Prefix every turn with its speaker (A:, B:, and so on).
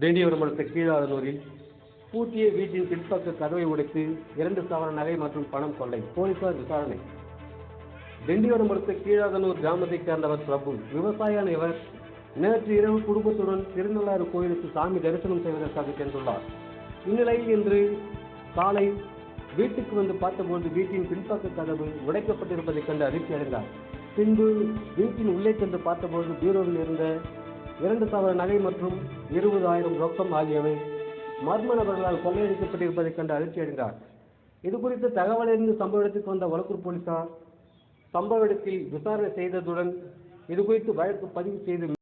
A: திண்டிவனம் கீழாதனூரில் பூட்டிய வீட்டின் பின்பக்க கதவை உடைத்து இரண்டு சவர நகை மற்றும் பணம் கொள்ளை போலீசார் விசாரணை. திண்டிவனம் கீழாதனூர் கிராமத்தைச் சேர்ந்தவர் பிரபு. விவசாயியான இவர் நேற்று இரவு குடும்பத்துடன் திருநள்ளாறு கோயிலுக்கு சாமி தரிசனம் செய்வதற்காக சென்றுள்ளார். இந்நிலையில் இன்று காலை வீட்டுக்கு வந்து பார்த்தபோது வீட்டின் பின்பக்க கதவு உடைக்கப்பட்டிருப்பதைக் கண்டு அதிர்ச்சி அடைந்தார் பின்பு வீட்டின் உள்ளே சென்று பார்த்தபோது பீரோவில் இருந்த இரண்டு சவர நகை மற்றும் இருபதாயிரம் ரொக்கம் ஆகியவை மர்ம நபர்களால் கொள்ளையடிக்கப்பட்டிருப்பதைக் கண்டு அதிர்ச்சி அடைந்தார். இது குறித்து தகவல் அறிந்து சம்பவ இடத்துக்கு வந்த வழக்கூர் போலீசார் சம்பவ இடத்தில் விசாரணை செய்ததுடன் இது குறித்து வழக்கு பதிவு செய்து